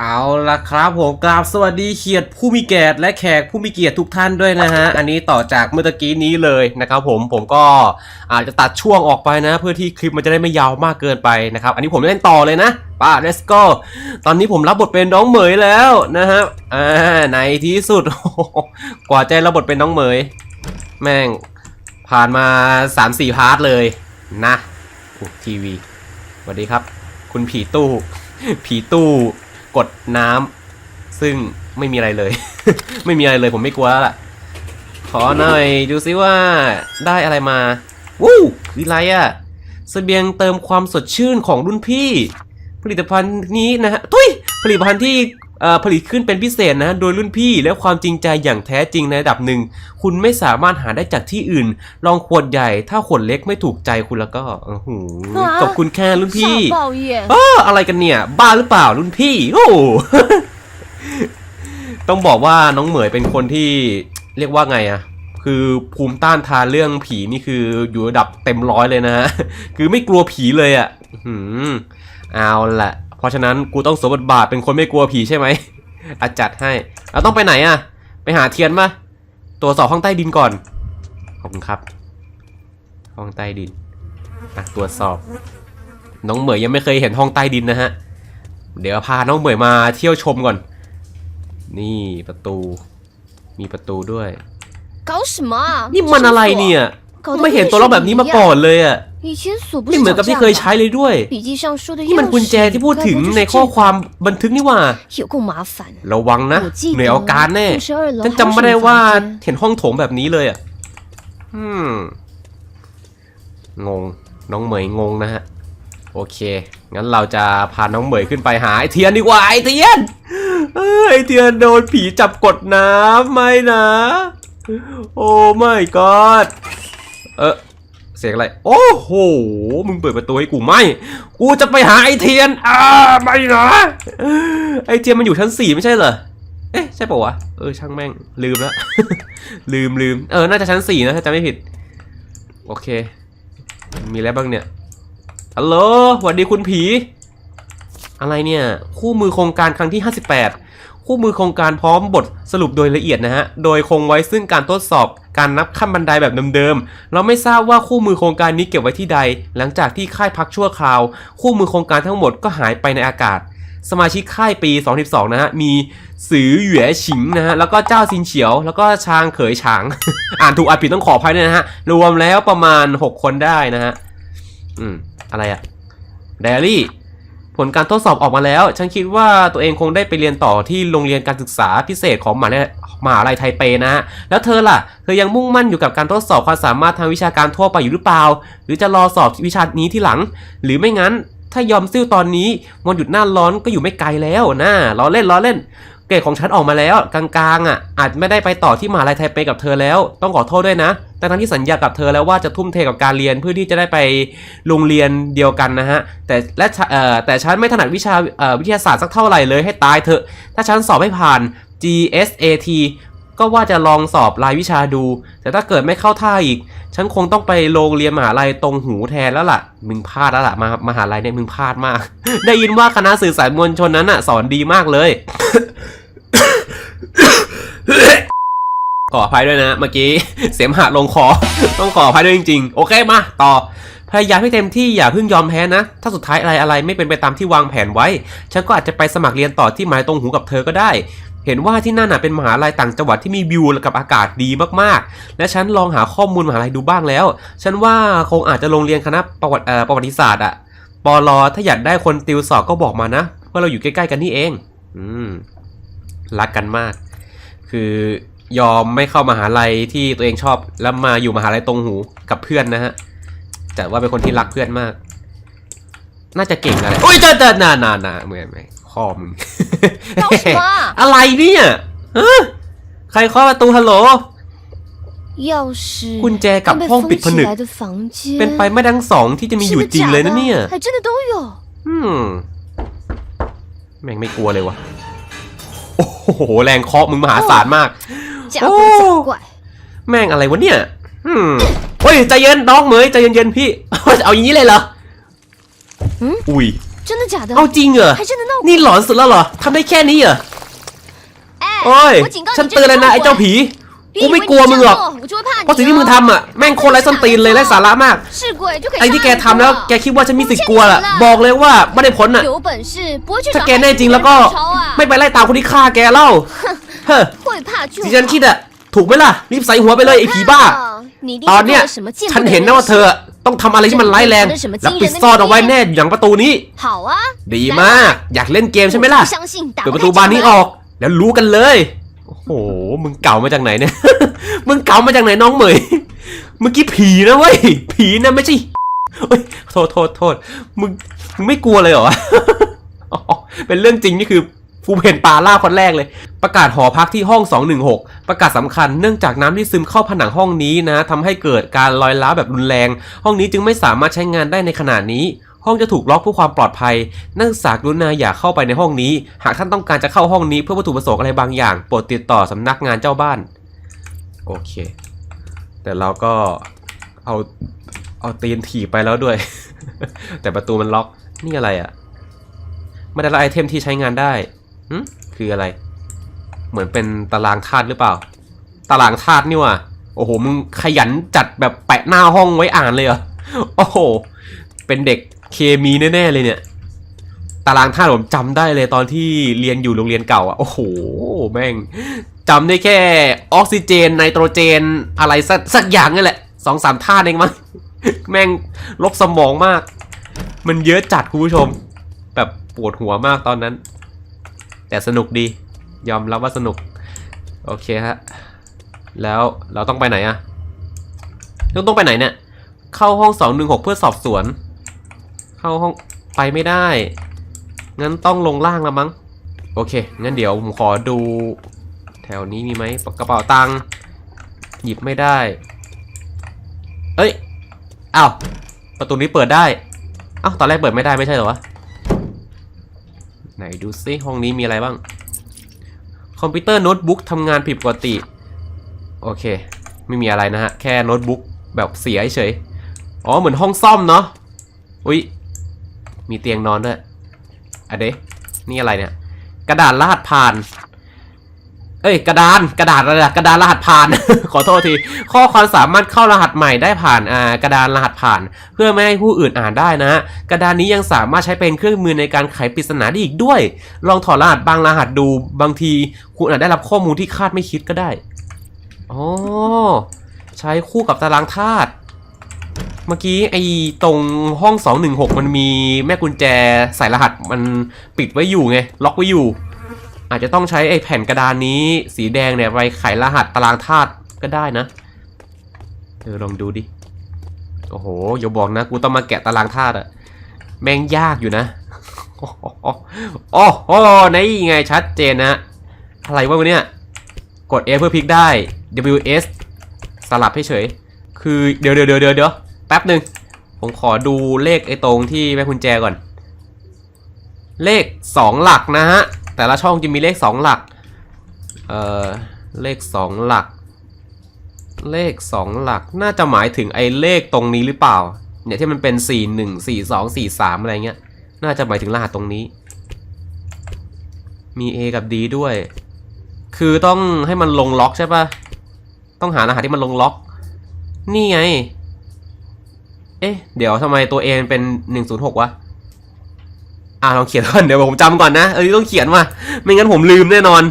เอาละครับผมกราบสวัสดีเขียดผู้มีเกียรติและแขกผู้มีเกียรติทุกท่านด้วยนะฮะ อันนี้ต่อจากเมื่อกี้นี้เลยนะครับผมผมก็อาจจะตัดช่วงออกไปนะ เพื่อที่คลิปมันจะได้ไม่ยาวมากเกินไปนะครับ อันนี้ผมเล่นต่อเลยนะป้า let's go ตอนนี้ผมรับบทเป็นน้องเหมยแล้วนะฮะอ่าในที่สุด กว่าจะรับบทเป็นน้องเหมย แม่งผ่านมา 3-4 พาร์ทเลยนะทีวีสวัสดีครับ คุณผีตู้ ผีตู้ กดน้ำซึ่งไม่มีอะไรเลย ไม่มีอะไรเลยผมไม่กลัวแล้วล่ะขอหน่อยดูซิว่าได้อะไรมาวู้คืออะไรอะเสบียงเติมความสดชื่นของรุ่นพี่ ผลิตภัณฑ์นี้นะฮะทุยผลิตภัณฑ์ที่ ผลิตขึ้นเป็นพิเศษนะ โดยรุ่นพี่และความจริงใจอย่างแท้จริงในระดับหนึ่ง คุณไม่สามารถหาได้จากที่อื่น ลองขวดใหญ่ ถ้าขวดเล็กไม่ถูกใจคุณแล้วก็โอ้โหขอบคุณแค่รุ่นพี่เอออะไรกันเนี่ย บ้าหรือเปล่ารุ่นพี่ โอ้ต้องบอกว่าน้องเหมยเป็นคนที่เรียกว่าไงอะคือภูมิต้านทานเรื่องผีนี่คืออยู่ระดับเต็มร้อยเลยนะ คือไม่กลัวผีเลยอะ่ะเอาละ ราะฉะนั้นกูต้องสวมบทบาทเป็นคนไม่กลัวผีใช่ไหมอาจัดให้เราต้องไปไหนอะไปหาเทียนมาตรวจสอบห้องใต้ดินก่อน ขอบคุณครับ ห้องใต้ดินตรวจสอบ น้องเหมยยังไม่เคยเห็นห้องใต้ดินนะฮะ เดี๋ยวพาน้องเหมยมาเที่ยวชมก่อน นี่ประตู มีประตูด้วย นี่มันอะไรเนี่ย ไม่เห็นตัวเราแบบนี้มาก่อนเลยอะ 以前锁不 ไม่ 是 เหมือน 长 กับ 这 ที่ 样 เคยใช้ 吧？ เลยด้วย 笔记上说的 นี่มันกุญแจที่พูดถึง 钥匙 ในข้อความบันทึกนี่หว่า 有够麻烦。 ระวังนะ 我记 เหนื่อยเอาการแน่ 五十二楼 ฉัน 还 จำ 有 ไม่ 什 ได้ 么 ว่า 房间？ เห็นห้องโถงแบบนี้เลยอ่ะ อืม งง น้องเหมยงงนะฮะ โอเค งั้นเราจะพาน้องเหมยขึ้นไปหาไอเทียนดีกว่าไอเทียนเอ้ยไอเทียนโดนผีจับกดน้ำไม่นะ โอ้ไม่กอดเออเ สียงอะไร โอ้โห มึงเปิดประตูให้กูไม่ กูจะไปหาไอเทียน อ่า ไม่นะ ไอเทียนมันอยู่ชั้นสี่ไม่ใช่เหรอ เอ๊ะ ใช่ปะวะ เออ ช่างแม่ง ลืมแล้วลืมลืม เออ น่าจะชั้นสี่นะถ้าจำไม่ผิด โอเค มีอะไรบ้างเนี่ย ฮัลโหลสวัสดีคุณผี อะไรเนี่ย คู่มือโครงการครั้งที่58 คู่มือโครงการพร้อมบทสรุปโดยละเอียดนะฮะ โดยคงไว้ซึ่งการทดสอบการนับขั้นบันไดแบบเดิมๆ เราไม่ทราบว่าคู่มือโครงการนี้เก็บไว้ที่ใด หลังจากที่ค่ายพักชั่วคราว คู่มือโครงการทั้งหมดก็หายไปในอากาศ สมาชิกค่ายปี2012นะฮะ มีสือเหวยฉิงนะฮะ แล้วก็เจ้าซินเฉียว แล้วก็ชางเขยฉาง อ่านถูกอ่านผิดต้องขออภัยด้วยนะฮะ รวมแล้วประมาณ 6 คนได้นะฮะ อืม อะไรอะไดอารี่ ผลการทดสอบออกมาแล้ว ฉันคิดว่าตัวเองคงได้ไปเรียนต่อที่โรงเรียนการศึกษาพิเศษของมหาลัยมหาลัยไทเปนะฮะแล้วเธอล่ะ เธอยังมุ่งมั่นอยู่กับการทดสอบความสามารถทางวิชาการทั่วไปอยู่หรือเปล่า หรือจะรอสอบวิชานี้ที่หลัง หรือไม่งั้น ถ้ายอมซิ่วตอนนี้วันหยุดหน้าร้อนก็อยู่ไม่ไกลแล้วนะล้อเล่นล้อเล่น เกรดของฉันออกมาแล้วกลางๆอะอาจไม่ได้ไปต่อที่มหาลัยไทเปกับเธอแล้ว ต้องขอโทษด้วยนะ แต่ทั้งที่สัญญากับเธอแล้วว่าจะทุ่มเทกับการเรียนเพื่อที่จะได้ไปโรงเรียนเดียวกันนะฮะ แต่และเอ่อแต่ฉันไม่ถนัดวิชาวิทยาศาสตร์สักเท่าไหร่เลยให้ตายเถอะ ถ้าฉันสอบไม่ผ่าน GSAT ก็ว่าจะลองสอบรายวิชาดู แต่ถ้าเกิดไม่เข้าท่าอีก ฉันคงต้องไปโรงเรียนมหาลัยตรงหูแทนแล้วล่ะ มึงพลาดแล้วล่ะมามหาลัยเนี่ยมึงพลาดมาก ได้ยินว่าคณะสื่อสารมวลชนนั้นอะ สอนดีมากเลย ขออภัยด้วยนะ เมื่อกี้ เสียมหะลงคอ ต้องขออภัยด้วยจริงๆ โอเคมาต่อพยายามให้เต็มที่อย่าเพิ่งยอมแพ้นะ ถ้าสุดท้ายอะไรอะไรไม่เป็นไปตามที่วางแผนไว้ ฉันก็อาจจะไปสมัครเรียนต่อที่หมายตรงหูกับเธอก็ได้ เห็นว่าที่นั่นน่ะเป็นมหาลัยต่างจังหวัดที่มีวิวกับอากาศดีมากๆ และฉันลองหาข้อมูลมหาลัยดูบ้างแล้ว ฉันว่าคงอาจจะลงเรียนคณะประวัติประวัติศาสตร์อะปอลอถ้าอยากได้คนติวสอบก็บอกมานะว่าเราอยู่ใกล้ๆกันนี่เอง อืม รักกันมาก คือยอมไม่เข้ามหาลัยที่ตัวเองชอบ แล้วมาอยู่มหาลัยตรงหูกับเพื่อนนะฮะจัดว่าเป็นคนที่รักเพื่อนมาก น่าจะเก่งอะไรโอ้ยเจอเจอนานานาเหมือนไหม พ่อมึง 搞什么啊？ อะไรเนี่ยฮะใครเคาะประตูฮัลโหล 钥匙 กุญแจกับ 跟被 ห้อง 封 ปิดผ 起 นึก 来的房间， เป็นไปไม่ทั้งสองที่จะมีอยู่จริงเลยนะเนี่ย 还真的都有。 อืม แม่งไม่กลัวเลยวะโอ้โห แรงเคาะมึงมหาศาลมาก 假鬼假怪， แม่งอะไรวะเนี่ย อืมเฮ้ยใจเย็นน้องเหมยใจเย็นๆพี่ จะเอาอย่างนี้เลยเหรอ หืม อุ้ย 真的假的？ เอาจริงเหรอ 还真的闹鬼？ นี่หลอนสุดแล้วเหรอทำได้แค่นี้เหรอ 哎， โอ้ย 我警告 ฉัน 你，这 เตือนเลยนะไอ้เจ้าผี 别 กู 以为 ไม่ 你 กลัวมึงหรอก 这样做我就会怕你、啊。 เพราะสิ่งที่มึงทำอ่ะแม่งโคตรไร้ส้นตีนเลยไร้สาระมาก 是鬼就可以 ไอ้ที่แก 伤害 ทำแล้ว 我 แกคิดว่าฉันมีสิทธิ์กลัวล่ะ บอกเลยว่าไม่ได้ผลอ่ะ 有本事不会去 ถ้า 找 แกแน่จริงแล้วก็ 仇啊 ไม่ไปไล่ตามคนที่ฆ่าแกเล่า เฮ้อ 会怕就 ที่ฉันคิดอ่ะ ถูกไหมล่ะ รีบใส่หัวไปเลยไอ้ผีบ้า 你一定 ตอน 是 เนี้ย 做了什么见 ฉัน 不得 เห็น 人 นะ 的 ว่าเธอ 事 อะ ต้องทำอะไรที่มันร้ายแรง แล้วปิดซ่อนเอาไว้แน่อย่างประตูนี้ ดีมาก อยากเล่นเกมใช่ไหมล่ะ เปิดประตูบานนี้ออก แล้วรู้กันเลย โอ้โห มึงเก่ามาจากไหนเนี่ย มึงเก่ามาจากไหนน้องเหมย เมื่อกี้ผีนะเว้ย ผีนะไม่ใช่โทษโทษโทษมึง มึงไม่กลัวเลยเหรอ เป็นเรื่องจริงนี่คือ ฟูเห็นปลาล่าคนแรกเลย ประกาศหอพักที่ห้อง 216 ประกาศสำคัญเนื่องจากน้ำที่ซึมเข้าผนังห้องนี้นะทำให้เกิดการลอยล้าแบบรุนแรง ห้องนี้จึงไม่สามารถใช้งานได้ในขณะนี้ ห้องจะถูกล็อกเพื่อความปลอดภัย นักศึกษากรุณาอย่าเข้าไปในห้องนี้ หากท่านต้องการจะเข้าห้องนี้เพื่อวัตถุประสงค์อะไรบางอย่าง โปรดติดต่อสำนักงานเจ้าบ้าน โอเค แต่เราก็เอาเอาตีนถีบไปแล้วด้วย แต่ประตูมันล็อกนี่อะไรอะ่ะไม่ได้ละไอเทมที่ใช้งานได้ หึคืออะไร เหมือนเป็นตารางธาตุหรือเปล่า ตารางธาตุนี่ว่ะ โอ้โห มึงขยันจัดแบบแปะหน้าห้องไว้อ่านเลยเหรอ โอ้โห เป็นเด็กเคมีแน่ๆเลยเนี่ย ตารางธาตุผมจำได้เลยตอนที่เรียนอยู่โรงเรียนเก่าอะโอ้โห แม่งจำได้แค่ออกซิเจนไนโตรเจนอะไรสักสักอย่างนี่แหละสองสามธาตุเองมั้งแม่งลบสมองมาก มันเยอะจัดคุณผู้ชม แบบปวดหัวมากตอนนั้น แต่สนุกดี ยอมรับว่าสนุก โอเคฮะ แล้วเราต้องไปไหนอะต้องต้องไปไหนเนี่ย เข้าห้องสองหนึ่งหกเพื่อสอบสวน เข้าห้องไปไม่ได้ งั้นต้องลงล่างแล้วมั้ง โอเค งั้นเดี๋ยวผมขอดู แถวนี้มีไหมกระเป๋าตังค์ หยิบไม่ได้ เอ้ย อ้าว ประตูนี้เปิดได้ อ้าว ตอนแรกเปิดไม่ได้ไม่ใช่เหรอวะ ไหนดูซิห้องนี้มีอะไรบ้าง คอมพิวเตอร์โน้ตบุ๊กทำงานผิดปกติ โอเค ไม่มีอะไรนะฮะ แค่โน้ตบุ๊กแบบเสียเฉย อ๋อ เหมือนห้องซ่อมเนาะ อุ๊ยมีเตียงนอนด้วยอะเดะนี่อะไรเนี่ย กระดาษลาดผ่าน เอ้ยกระดานกระดาษอะไรล่ะกระดานรหัสผ่าน ขอโทษที ข้อความสามารถเข้ารหัสใหม่ได้ผ่านอ่ากระดานรหัสผ่าน เพื่อไม่ให้ผู้อื่นอ่านได้นะฮะกระดานนี้ยังสามารถใช้เป็นเครื่องมือในการไขปริศนาได้อีกด้วย ลองถอดรหัสบางรหัสดูบางที คุณอาจได้รับข้อมูลที่คาดไม่คิดก็ได้อ๋อใช้คู่กับตารางธาตุเมื่อกี้ไอ้ตรงห้อง 216 มันมีแม่กุญแจใส่รหัสมันปิดไว้อยู่ไงล็อกไว้อยู่ อาจจะต้องใช้ไอ้แผ่นกระดานนี้ สีแดงเนี่ยไปไขรหัสตารางธาตุก็ได้นะ เออลองดูดิ โอ้โหอย่าบอกนะ กูต้องมาแกะตารางธาตุอะแม่งยากอยู่นะ โอ้โหโอ้โหนี่ไงชัดเจนนะ อะไรวะวันเนี้ยกด F เพื่อพลิกได้ WS สลับให้เฉย คือเดี๋ยวเดี๋ยวเดี๋ยวเดี๋ยวเดี๋ยวแป๊บหนึ่งผมขอดูเลขไอ้ตรงที่แม่กุญแจก่อน เลขสองหลักนะฮะ แต่ละช่องจะมีเลขสองหลัก เอ่อ เลขสองหลัก เลขสองหลัก น่าจะหมายถึงไอ้เลขตรงนี้หรือเปล่า เนี่ยที่มันเป็นสี่หนึ่งสี่สองสี่สามอะไรเงี้ย น่าจะหมายถึงรหัสตรงนี้ มี A กับ D ด้วย คือต้องให้มันลงล็อกใช่ปะต้องหารหัสที่มันลงล็อก นี่ไง เอ๊ะ เดี๋ยวทำไมตัว A มันเป็นหนึ่งศูนย์หกวะ อ่าลองเขียนก่อนเดี๋ยวผมจำก่อนนะเออต้องเขียนมาไม่งั้นผมลืมแน่นอน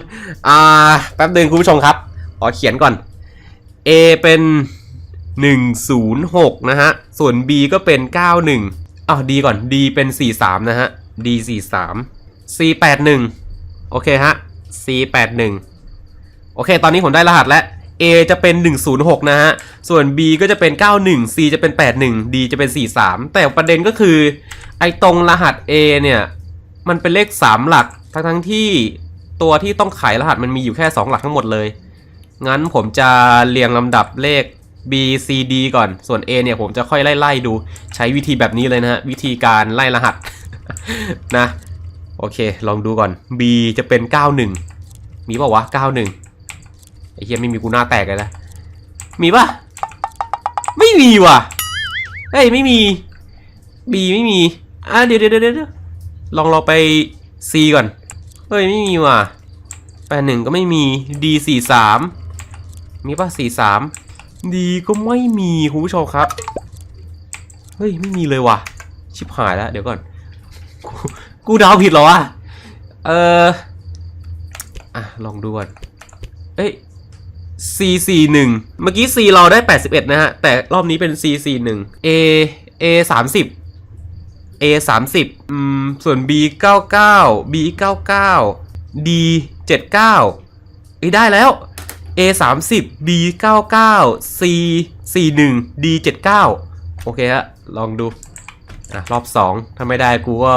อ่าแป๊บหนึ่งคุณผู้ชมครับขอเขียนก่อน A เป็น 106 นะฮะ ส่วน B ก็เป็น 91อ้าว D ก่อน D เป็น 43 นะฮะ D 43 C 81โอเคฮะ C 81โอเค ตอนนี้ผมได้รหัสแล้ว A จะเป็น 106 นะฮะ ส่วน B ก็จะเป็น 91 C จะเป็น 81 D จะเป็น 43 แต่ประเด็นก็คือ ไอ้ตรงรหัส A เนี่ย มันเป็นเลข 3 หลัก ทั้งทั้งที่ตัวที่ต้องไขรหัสมันมีอยู่แค่ 2 หลักทั้งหมดเลย งั้นผมจะเรียงลำดับเลข B C D ก่อน ส่วน A เนี่ยผมจะค่อยไล่ๆดู ใช้วิธีแบบนี้เลยนะฮะ วิธีการไล่รหัส นะ โอเค ลองดูก่อน B จะเป็น 91 มีป่าวะ 91 ไอ้เฮียไม่มีกูหน้าแตกเลยนะมีปะไม่มีว่ะเฮ้ยไม่มี B ไม่มีอะเดี๋ยวเดี๋ยวเดี๋ยวลองเราไป C ก่อนเฮ้ยไม่มีว่ะแปดหนึ่งก็ไม่มี D สี่สามมีปะสี่สาม D ก็ไม่มีคุณผู้ชมครับเฮ้ยไม่มีเลยว่ะ ชิบหายแล้วเดี๋ยวก่อน กูกูเดาผิดเหรอวะเอออะลองดูก่อนเอ้ย C 4 1 เมื่อกี้ C เราได้ 81 นะฮะ แต่รอบนี้เป็น C 4 1 A A 30 A 30 อืม ส่วน B 99 B 99 D 79 เอ้ยได้แล้ว A 30 B 99 C 41 D 79 โอเคฮะ ลองดูอะรอบ2ถ้าไม่ได้กูก็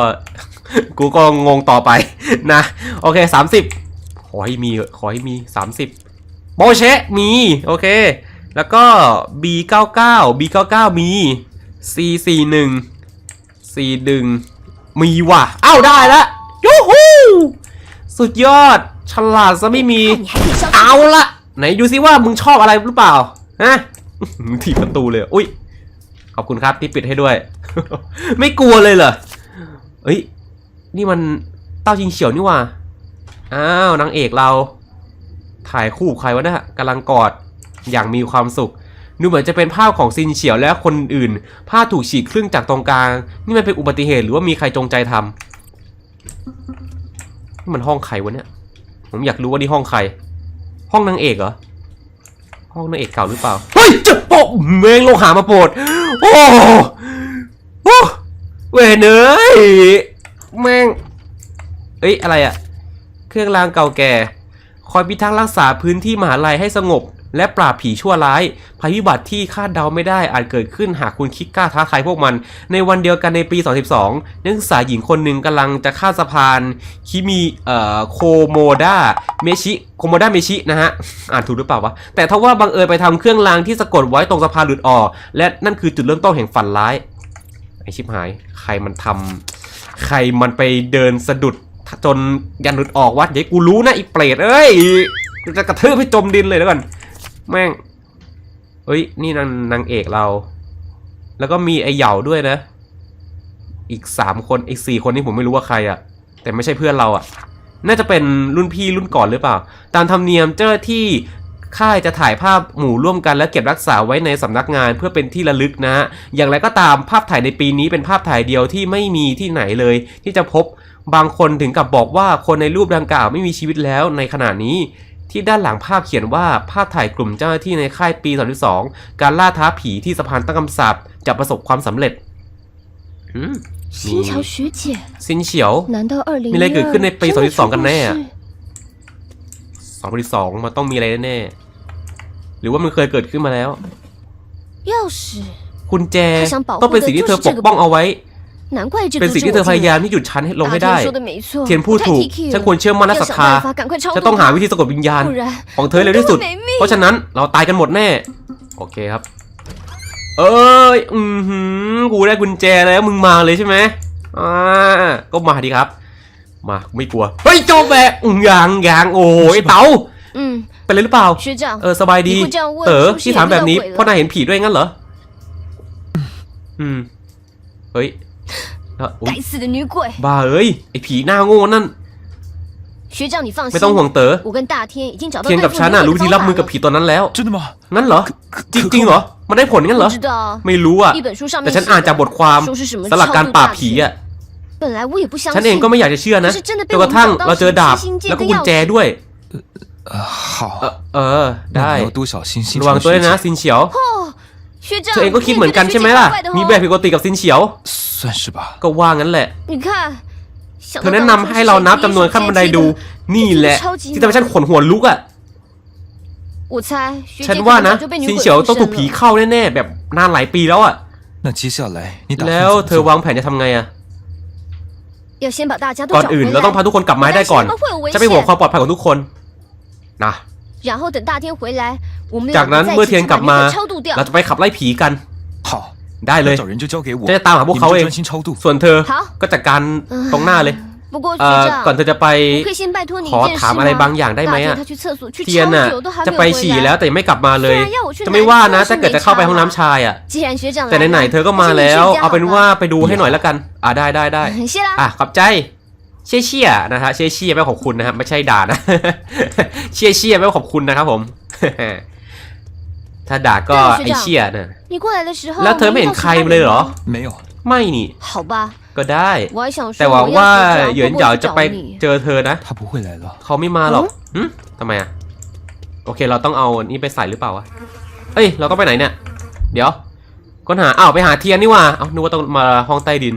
กูก็งงต่อไปนะ โอเค 30 ขอให้มี ขอให้มี 30 โบเชมี โอเค แล้วก็ B99 B99 มี C41 C1 มีว่ะอ้าวได้ละยูฮูสุดยอด ฉลาดซะไม่มี เอาละไหนดูซิว่ามึงชอบอะไรหรือเปล่าฮะถีบประตูเลย อุ้ย ขอบคุณครับที่ปิดให้ด้วย ไม่กลัวเลยเหรอเอ้ย นี่มันเต้าจิงเฉียวนี่ว่า อ้าว นางเอกเรา ถ่ายคู่ใครวะเนี่ยกำลังกอดอย่างมีความสุขดูเหมือนจะเป็นภาพของซินเฉียวและคนอื่นภาพถูกฉีกครึ่งจากตรงกลาง นี่มันเป็นอุบัติเหตุหรือว่ามีใครจงใจทำนี่มันห้องใครวะเนี่ย ผมอยากรู้ว่านี่ห้องใคร ห้องนางเอกเหรอ ห้องนางเอกเก่าหรือเปล่า เฮ้ยเจะโปะเมงโลหามาโปรดโอ้โอ้เวยเนยแม่งเอ้ยอะไรอะ เครื่องรางเก่าแก่ คอยพิทักษ์รักษาพื้นที่มหาลัยให้สงบ และปราบผีชั่วร้าย ภัยพิบัติที่คาดเดาไม่ได้อาจเกิดขึ้นหากคุณคิดกล้าท้าทายพวกมัน ในวันเดียวกันในปี 2012 นักศึกษาหญิงคนหนึ่งกำลังจะข้ามสะพาน คิมิเอ่อโคโมดาเมชิโคโมดาเมชินะฮะ อ่านถูกหรือเปล่าวะ แต่ทว่าบังเอิญไปทำเครื่องรางที่สะกดไว้ตรงสะพานหลุดออก และนั่นคือจุดเริ่มต้นแห่งฝันร้ายไอชิบหาย ใครมันทำใครมันไปเดินสะดุด จนยันหลุดออกวะเดี๋ยกูรู้นะอีเปรตเอ้ยกูจะกระทืบให้จมดินเลยแล้วกันแม่งเฮ้ยนี่นางนางเอกเรา แล้วก็มีไอเหยาด้วยนะ อีกสามคนอีกสี่คนนี่ผมไม่รู้ว่าใครอะแต่ไม่ใช่เพื่อนเราอะน่าจะเป็นรุ่นพี่รุ่นก่อนหรือเปล่า ตามธรรมเนียมเจ้าหน้าที่ค่ายจะถ่ายภาพหมู่ร่วมกันและเก็บรักษาไว้ในสำนักงานเพื่อเป็นที่ระลึกนะฮะอย่างไรก็ตามภาพถ่ายในปีนี้เป็นภาพถ่ายเดียวที่ไม่มีที่ไหนเลย ที่จะพบ บางคนถึงกับบอกว่าคนในรูปดังกล่าวไม่มีชีวิตแล้วในขณะนี้ ที่ด้านหลังภาพเขียนว่าภาพถ่ายกลุ่มเจ้าหน้าที่ในค่ายปี 32 การล่าท้าผีที่สะพานตั้งคำสาปจะประสบความสำเร็จซินเฉียว学姐ซินเฉียวมีอะไรเกิดขึ้นในปี32กันแน่สองปีมันต้องมีอะไรแน่หรือว่ามันเคยเกิดขึ้นมาแล้วกุญแจต้องเป็นสิ่งที่เธอปกป้องเอาไว้ เป็นสิ่งที่เธอพยายามที่หยุดฉันลงให้ได้ เทียนพูดถูก ฉันควรเชื่อมั่นและศรัทธาจะต้องหาวิธีสะกดวิญญาณ ของเธอเร็วที่สุด เพราะฉะนั้นเราตายกันหมดแน่ โอเคครับ เอ้ย อือหือกูได้กุญแจแล้วมึงมาเลยใช่ไหมอ่า ก็มาดีครับ มาไม่กลัว เฮ้ยโจแบะยางยางโอ้ยเต๋าเป็นไรหรือเปล่า เออสบายดี เต๋อที่ถามแบบนี้เพราะนายเห็นผีด้วยงั้นเหรอ อืม เฮ้ย แล้วอุ๊ย 该死的女鬼！ บ้าเอ้ย ไอผีหน้าโง่นั่น 学长，你放 ไม่ 心 ต้องห่วง，เต๋อ 我跟大天已经找到 เทียน 对 กับ 付 ฉัน 女 น่ะ 鬼 รู้ 的 วิธี 方 รับ 法 มือกับ 了 ผีตัวนั้นแล้ว 真的吗？ งั้นเหรอ จริงๆเหรอ มันได้ผลงั้นเหรอ 不知道啊， ไม่รู้อ่ะ 一本书上 แต่ 面 ฉัน 写 อ่านจากบ 的， ทความ 说是什么 สำหรับการปราบผีอ่ะ 本来我也不相 ฉันเอง 信 ก็，ไม่อยากจะเชื่อนะ 可是真的 จ 被 น 我 กระทั่ง 们找到 เราเจอดาบ 七星界 แล้วก็ 的 กุญแจ 钥匙。 ด้วย 呃，好 เออเออ 那 ได้ 你要多小心新 ระวัง 城 ตัวด้วยนะ 学 ซินเฉียว 哦， 学长， เธอเองก็คิดเหมือนกันใช่ไหมล่ะ มีแบบผิดปกติกับซินเฉียว 姐算是吧。 ก็ว่างั้นแหละ 你看，想 เธอ 到 แนะ 当 นำ 初 ให้ 是 เรา 谁 นับ 第一 จำนวน 手 ขั้นบันได 接机 ดู 的 นี่แหละ 超级 ที่ทำให้ฉันขนหัวลุกอ่ะ 我猜学 ฉัน 姐 ว่า 可能 นะ 早就被女 ซิน 鬼 เฉียว 附 ต้องถูก 身 ผี 了。 เข้าแน่ๆแบบนานหลายปีแล้วอ่ะ 那接下来你打 แล้ว 算 เธ 怎 อ 么 วาง 做？ แผนจะทำไงอ่ะ 要先把大家都 ก่อน 找 อื่น 回 เราต้องพา 来， ทุกคนกลับมาให้ได้ก่อน 不然会有危 จะไม่ห่วง 险 ความปลอดภัยของทุกคนนะ 然后等大天回来，我们 จาก 两 นั้น 个再 เมื่อ 一 เทียน 起 กลั 把 บ 女 มา 鬼超度掉 เรา。จะไปขับไล่ผีกัน 好， ได้เลย 那找人就交给我， จะตามหาพวก 你 เขา 们 เอ 就 ง 专心超度。 ส่วนเธอ 好 ก็จัดการตรงหน้าเลย 不 不过学 เอ่อ 长， ก่อนเธอจะไป 我可以先拜托你 ขอ 一件 ถาม 事 อะไรบาง 吗？ อย่างได้ไหม 大天 อะ 他去厕所去 เทียน 超 น่ะ 久都还 จะ 没 ไป 有回 ฉี่แล้ว 来。 แต่ยังไม่กลับมาเลย 虽然要我去 จะไม่ว่านะ 哪里 ถ้าเกิดจะเข้าไปห้องน้ำชายอ่ะ 既然学长 แต่ 来 ไหน 了， ๆเธอก็มา 还是你 แล้ว 去一下 เอาเป็น 好吗 ว่าไปดูให้หน่อยแล้วกัน อ่าได้ได้ได้ 很谢啦。 อ่ะขอบใจ เชี่ยเชี่ยนะฮะเชี่ยเชี่ยไม่ขอบคุณนะครับไม่ใช่ด่านะเชี่ยเชี่ยไม่ขอบคุณนะครับผมถ้าด่าก็ไอเชี่ยนะแล้วเธอไม่เห็นใครเลยเหรอ ไม่นี่ก็ได้ แต่หวังว่าเหยินเหยาจะไปเจอเธอนะเขาไม่มาหรอกทำไมอะโอเค เราต้องเอานี่ไปใส่หรือเปล่าวะเอ้ย เราต้องไปไหนเนี่ย เดี๋ยวค้นหาอ้าวไปหาเทียนนี่ว่าเอานึกว่าต้องมาห้องใต้ดิน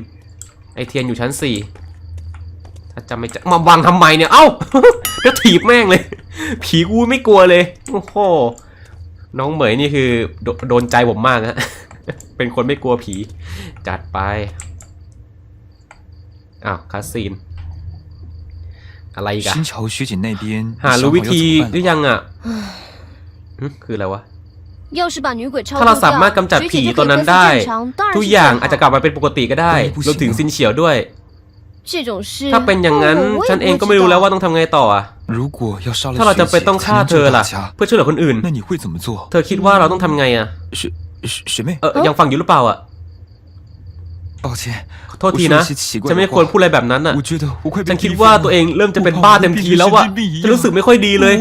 ไอเทียนอยู่ชั้นสี่ จะไม่จะมาวางทำไมเนี่ยเอ้าเดี๋ถีบแม่งเลย ผีกูไม่กลัวเลยโอ้โหน้องเหมยนี่คือโดโดนใจผมมากนะเป็นคนไม่กลัวผี จัดไปอ้าวคาซินอะไรกันหาลูวิธีหรือยังอะคืออะไรวะถ้าเราสามารถกำจัดผีตัวนั้นได้ ทุกอย่างอาจจะกลับมาเป็นปกติก็ได้รวมถึงซินเฉียวด้วย 这种事。 ถ้าเป็นอย่างนั้น 哦我也 ฉันเอง 不 ก็ 会 ไม่รู้ 知道 แล้วว่าต้องทำไงต่ออ่ะ 如果要杀了 ถ้าเราจะ 学 ไป 姐 ต้อง 才 ฆ่า 能 เธ 救 อล่ะ 大家， เพื่อช่วยเหลือคนอื่น 那你会怎么做？ เธอคิดว่าเราต้องทำไงอ่ะ 学学学妹， เออยังฟังอยู่หรือเปล่าอ่ะ 抱歉， ขอโทษทีนะ 我说了些奇怪的话 ฉันไม่ควรพูดอะไรแบบนั้นอ่ะ 我觉得我快被 ฉันคิด 逼疯 ว่า 了 ตัวเองเริ่มจะเป็น 我怕 บ้า 我 เต็ม 变 ที 成 แล้ว 神 อ่ะ 经病一 ฉัน 样 รู้สึกไม่ค่อยดีเลย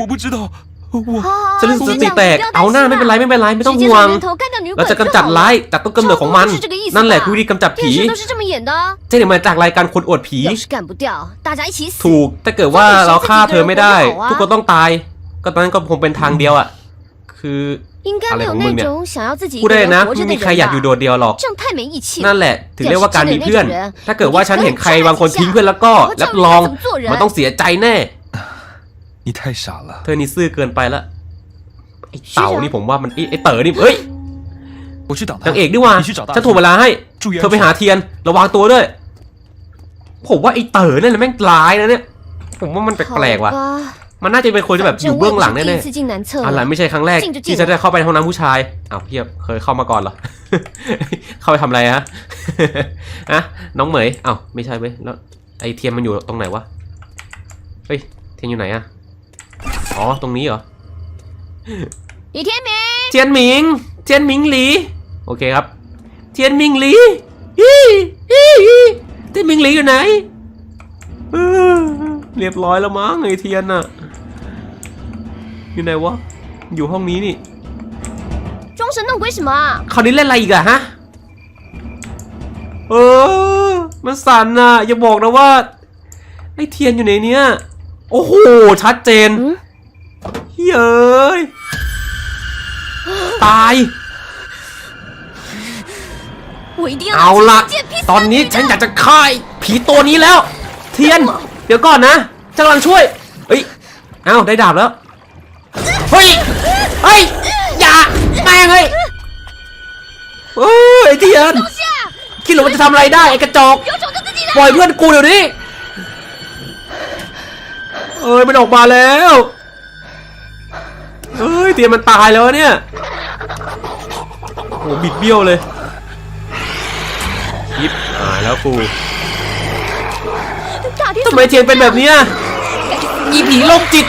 สลิมสติแตก เอาหน้าไม่เป็นไรไม่เป็นไรไม่ต้องห่วง เราจะกำจัดร้ายจากต้นกำเนิดของมัน นั่นแหละคือวิธีกำจัดผีเจ๊หนึ่มาจากรายการคนอวดผี ถูก ถ้าเกิดว่าเราฆ่าเธอไม่ได้ ทุกคนต้องตาย ก็ตอนนั้นก็คงเป็นทางเดียวอะ คืออะไรของมึงเนี่ยพูดได้นะไม่มีใครอยากอยู่โดดเดียวหรอก นั่นแหละ ถึงเรียกว่าการมีเพื่อน ถ้าเกิดว่าฉันเห็นใครบางคนทิ้งเพื่อนแล้วก็รับรองมันต้องเสียใจแน่ 你太傻了 เธ。อนี่ซื่อเกินไปละไอ้เต่านี่ผมว่ามันไอ้ไอ้เต๋อนี่เอ้ย 我去挡他。 นางเอกนี่หว่า 你去找大 ฉันถ่วงเวลาให้ 注意安 เธอไปหา 全。 เทียน ระวังตัวด้วย ผมว่าไอ้เต๋อนั่นแหละแม่งร้ายนะเนี่ย ผมว่ามันแปลกๆว่ะ 好吧 มันน่าจะเป็นคนที่แบบอยู่เบื้องหลัง 反正我 แน่ 也不是第一次进男厕 ๆอะไร 了。 ไม่ใช่ครั้งแรก จริงๆ ที่จะได้เข้าไปในห้องน้ำผู้ชายอ้าวเพียบเคยเข้ามาก่อนเหรอ เข้าไปทำอะไรฮะ อะน้องเหมยอ้าวไม่ใช่เว้ยแล้วไอเทียนมันอยู่ตรงไหนวะ เฮ้ยเทียนอยู่ไหนอะ อ๋อตรงนี้เหรอ 李天明， เทียนหมิง เทียนหมิงหลี โอเคครับ เทียนหมิงหลีฮีฮีฮีเทียนหมิงหลีอยู่ไหนเออเรียบร้อยแล้วมั้งไอเทียนน่ะ อยู่ไหนวะ อยู่ห้องนี้นี่ 装神弄鬼什么啊？ คราวนี้เล่นอะไรอีกอะฮะ เออ มันสั่นน่ะ อย่าบอกนะว่า ไอเทียนอยู่ในเนี้ย โอ้โห ชัดเจน 嗯， เยตาย เอาละตอนนี้ฉันอยากจะฆ่าผีตัวนี้แล้ว เทียน เดี๋ยวก่อนนะฉันกำลังช่วย เอ้ย เอาได้ดาบแล้ว เฮ้ย เฮ้ย อย่าแม่เฮ้ยเฮ้ยเทียน คิดหรือว่าจะทำอะไรได้ไอ้กระจกปล่อยเพื่อนกูเดี๋ยวนี้ เอ้ยมันออกมาแล้ว เอ้ยเตียนมันตายแล้วเนี่ยโอ้บิดเบี้ยวเลยยิบหายแล้วกู大天ทำไมเทียนเป็นแบบเนี้ยอีผีโรคจิต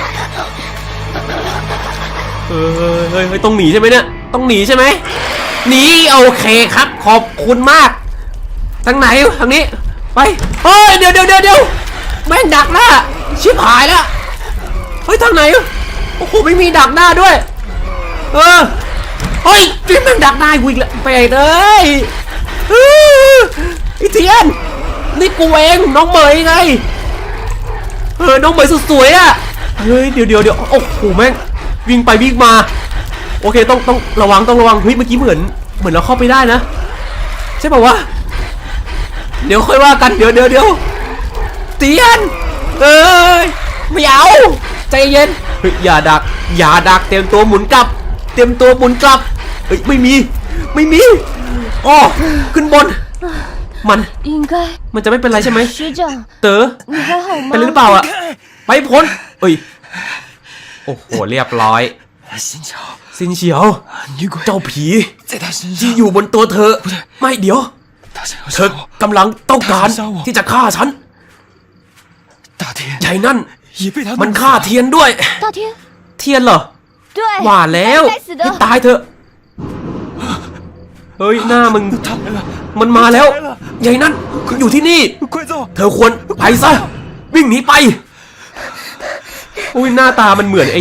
เฮ้ยเฮ้ยเฮ้ยต้องหนีใช่ไหมเนี่ย ต้องหนีใช่ไหมหนีโอเคครับ ขอบคุณมาก ทางไหนทางนี้ ไปเฮ้ยเดี๋ยวเดี๋ยวเดี๋ยวเดี๋ยวแม่งดักหน้าชิบหายแล้วเฮ้ยทางไหน โอ้โหไม่มีดักหน้าด้วย เออเฮ้ยจีแม่งดักหน้ากูอีกแล้วไปเอ้ยออไอเทียนนี่กูเองน้องเหมยไงเออน้องเหมยสุดสวยอะเฮ้ยเดี๋ยวเดี๋ยวเดี๋ยวโอ้โหแม่งวิ่งไปวิ่งมา โอเคต้องต้องระวังต้องระวังเฮ้ยเมื่อกี้เหมือน เหมือนเราเข้าไปได้นะ ใช่ป่าวะเดี๋ยวค่อยว่ากันเดี๋ยวเดี๋ยวเดี๋ยวเตียนเอ้ยไม่เอา ใจเย็นเฮ้ยอย่าดัก อย่าดักเต็มตัวหมุนกลับ เต็มตัวหมุนกลับเฮ้ยไม่มี ไม่มีอ๋อขึ้นบน มันมันจะไม่เป็นไรใช่ไหมเต๋อเป็นหรือเปล่าอะไปพ้นเอ้ยโอ้โหเรียบร้อยซินเฉียวเจ้าผีที่อยู่บนตัวเธอ ไม่เดี๋ยวเธอกำลังต้องการที่จะฆ่าฉันใหญ่นั่น 也被他 มัน 弄死 ฆ่า 了。 เทียนด้วย 大天， เทียนเหรอ 对， ว่าแล้ว 该死的 ให้ตายเถอะ เฮ้ย หน้ามึง 他来了， มันมาแล้วใหญ่นั่น อยู่ที่นี่ 快走！ เธอควรไปซะ วิ่งหนีไป อุ้ยหน้าตามันเหมือนไอ้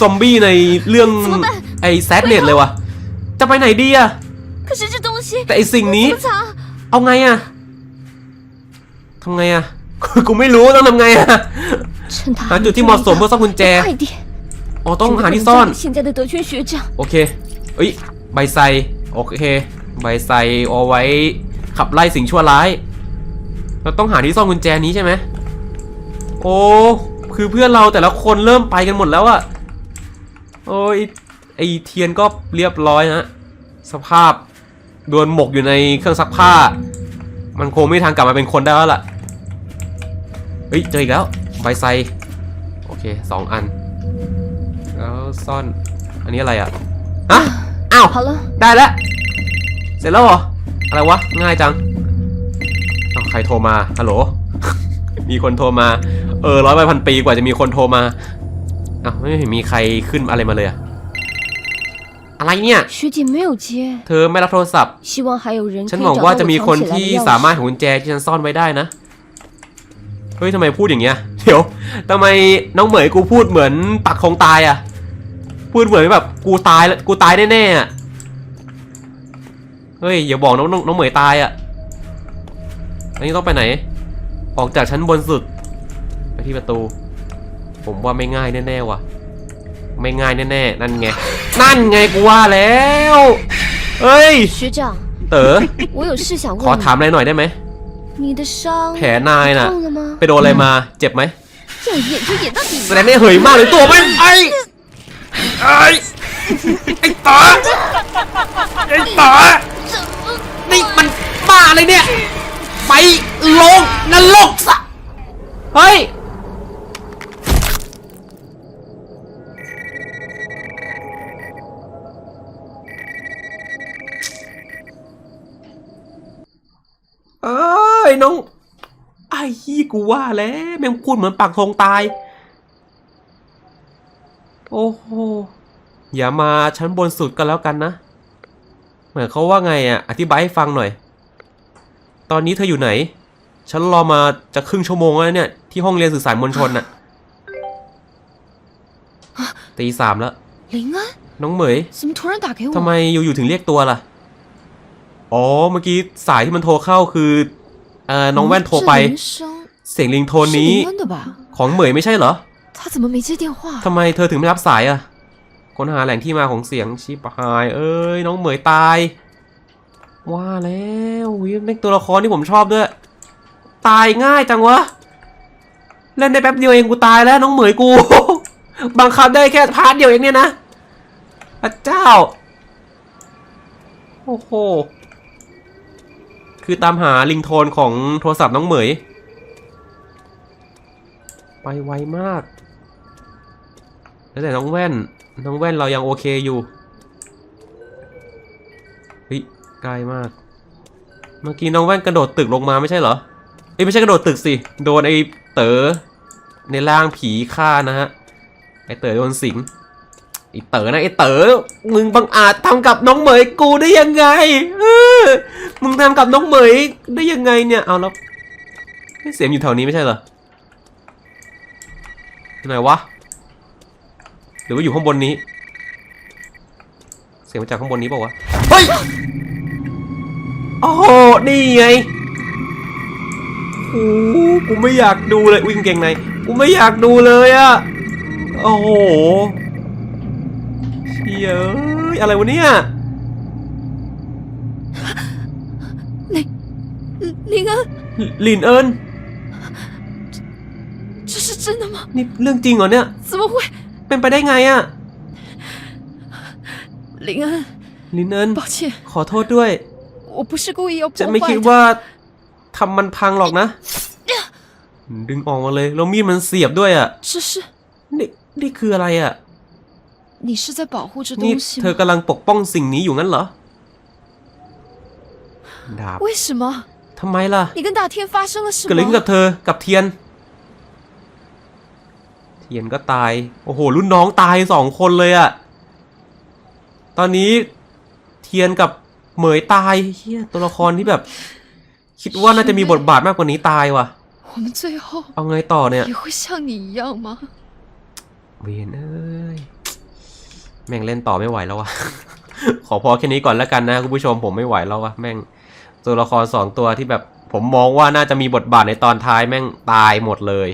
ซอมบี้ในเรื่อง 怎么办 ไอ้แซดเน็ตเลยวะจะไปไหนดีอะ 可是这东西 แต่ไอ้สิ่งนี้ 怎么藏？ เอาไงอะทำไงอะ กูไม่รู้ต้องทำไงอะ 趁他 หาจุดที่เหมาะสมเพื่อซ่อนกุญแจอ๋อต้องหาที่ซ่อนโอเคเอ้ยใบไซโอเค ใบไซเอาไว้ขับไล่สิ่งชั่วร้าย เราต้องหาที่ซ่อนกุญแจนี้ใช่ไหมโอ้คือเพื่อนเราแต่ละคนเริ่มไปกันหมดแล้วอะโอ้ยไอเทียนก็เรียบร้อยนะสภาพโดนหมกอยู่ในเครื่องซักผ้า มันคงไม่ทางกลับมาเป็นคนได้แล้วล่ะเฮ้ยเจออีกแล้ว ไฟไซโอเคสองอัน แล้วซ่อนอันนี้อะไรอะฮะอ้าวได้แล้วเสร็จแล้วเหรออะไรวะง่ายจังใครโทรมาฮัลโหลมีคนโทรมา เออร้อยพันปีกว่าจะมีคนโทรมาอ้าวไม่เห็นมีใครขึ้นอะไรมาเลยอะอะไรเนี่ยเธอไม่รับโทรศัพท์ ฉันหวังว่าจะมีคนที่สามารถหุ่กุญแจที่ฉันซ่อนไว้ได้นะ เฮ้ยทำไมพูดอย่างเงี้ย เดี๋ยวทำไมน้องเหมยกูพูดเหมือนปักคงตายอะพูดเหมือนแบบกูตายแล้วกูตายแน่ๆอะเฮ้ยอย่าบอกน้องน้องน้องเหมยตายอะอันนี้ต้องไปไหน ออกจากชั้นบนสุด ไปที่ประตู ผมว่าไม่ง่ายแน่ๆว่ะ ไม่ง่ายแน่ๆนั่นไง นั่นไงกูว่าแล้ว เฮ้ย 学长， เต๋อ 我有事想 ขอ 问 ถามอะไรหน่อยได้ไหม 你，你的伤 แผลนายน่ะ 痛了吗 ไป？โดนอะไรมา เจ็บไหม 要演就演到底 แสดงได้เหยมากเลยตัวมันไอ้ไอ้ไอ้ต๋อไอ้ต๋อนี่มันบ้าอะไรเนี่ย ไปลงนรกซะเฮ้ย เอ้ อ ไยน้อง ไอ้ยี่กูว่าแล้วแม่งพูดเหมือนปากทงตาย โอ้โห อย่ามาชั้นบนสุดก็แล้วกันนะ เหมือนเขาว่าไงอะอธิบายให้ฟังหน่อย ตอนนี้เธออยู่ไหน ฉันรอมาจะครึ่งชั่วโมงแล้วเนี่ย ที่ห้องเรียนสื่อสารมวลชนอะตีสามแล้ว ลิงะน้องเหมยทำไมอยู่ๆถึงเรียกตัวล่ะ อ๋อ เมื่อกี้สายที่มันโทรเข้าคือ เอ่อน้องแว่นโทรไป เสียงลิงโทนนี้ ของเหมยไม่ใช่เหรอทำไมเธอถึงไม่รับสายอะค้นหาแหล่งที่มาของเสียงชิบหาย เอ้ยน้องเหมยตาย ว่าแล้ววิเป็นตัวละครที่ผมชอบด้วย ตายง่ายจังวะ เล่นได้แป๊บเดียวเองกูตายแล้วน้องเหมยกู บังคับได้แค่พาร์ทเดียวเองเนี่ยนะพระเจ้า โอ้โห คือตามหาลิงโทนของโทรศัพท์น้องเหมย ไปไวมาก แล้วแต่น้องแว่น น้องแว่นเรายังโอเคอยู่ เฮ้ยใกล้มาก เมื่อกี้น้องแว่นกระโดดตึกลงมาไม่ใช่เหรอ เอ้ยไม่ใช่กระโดดตึกสิ โดนไอ้เต๋อในร่างผีฆ่านะฮะ ไอ้เต๋อโดนสิง ไอเต๋อนะไอเต๋อมึงบังอาจทำกับน้องเหมยกูได้ยังไงเออมึงทำกับน้องเหมยได้ยังไงเนี่ยเอาแล้วเสียงอยู่แถวนี้ไม่ใช่เหรอที่ไหนวะหรือว่าอยู่ข้างบนนี้ เสียงมาจากข้างบนนี้เปล่าวะเฮ้ยโอ้โหนี่ไงโอ้โหกูไม่อยากดูเลยวิ่งเก่งในกูไม่อยากดูเลยอะโอ้โห เชี่ยเอ้ย อะไรวะเนี่ย 林安， ลินเอิญ 这是真的吗？ นี่เรื่องจริงเหรอเนี่ย 怎么会？ เป็นไปได้ไงอะ 林安， ลินเอิญ 抱歉， ขอโทษด้วย 我不是故意要 จะ 破 ไม่คิด 坏的。 ว่าทำมันพังหรอกนะ ดึงออกมาเลย แล้วมีดมันเสียบด้วยอ่ะ 这是 นี่นี่คืออะไรอ่ะ 你是在保护这 นี่ 东西 เธอ 吗？ กำลังปกป้องสิ่งนี้อยู่งั้นเหรอ ดาบ 为什么？ ทำไมล่ะ 你跟大天发生了什 เกิดอะไรขึ้น 么 กับ？เธอ กับเทียน ทียนก็ตาย โอ้โห รุ่นน้องตายสองคนเลยอะตอนนี้เทียนกับเหมยตายเฮียตัวละครที่แบบ คิดว่าน่าจะมีบทบาทมากกว่านี้ตายว่ะ 我们最后 เอาไงต่อเนี่ย 也会像你一样吗？ เวียนเอ้ย แม่งเล่นต่อไม่ไหวแล้ววะ ขอพอแค่นี้ก่อนแล้วกันนะคุณผู้ชมผมไม่ไหวแล้ววะแม่งตัวละครสองตัวที่แบบผมมองว่าน่าจะมีบทบาทในตอนท้ายแม่งตายหมดเลย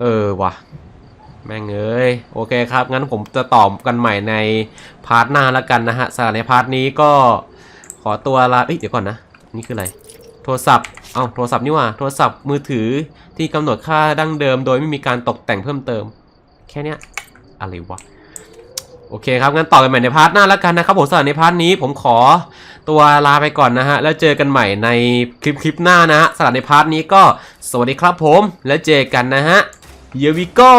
เออวะแม่งเอ้ยโอเคครับ งั้นผมจะตอบกันใหม่ในพาร์ทหน้าแล้วกันนะฮะสำหรับในพาร์ทนี้ก็ขอตัวลาเอ้ยเดี๋ยวก่อนนะ นี่คืออะไร โทรศัพท์ เอ้าโทรศัพท์นี่ว่า โทรศัพท์มือถือที่กำหนดค่าดั้งเดิม โดยไม่มีการตกแต่งเพิ่มเติม แค่เนี้ยอะไรวะ โอเคครับงั้นต่อกันใหม่ในพาร์ทหน้าแล้วกันนะครับผมสำหรับในพาร์ทนี้ผมขอตัวลาไปก่อนนะฮะแล้วเจอกันใหม่ในคลิปคลิปหน้านะฮะสำหรับในพาร์ทนี้ก็สวัสดีครับผมแล้วเจอกันนะฮะ Here we go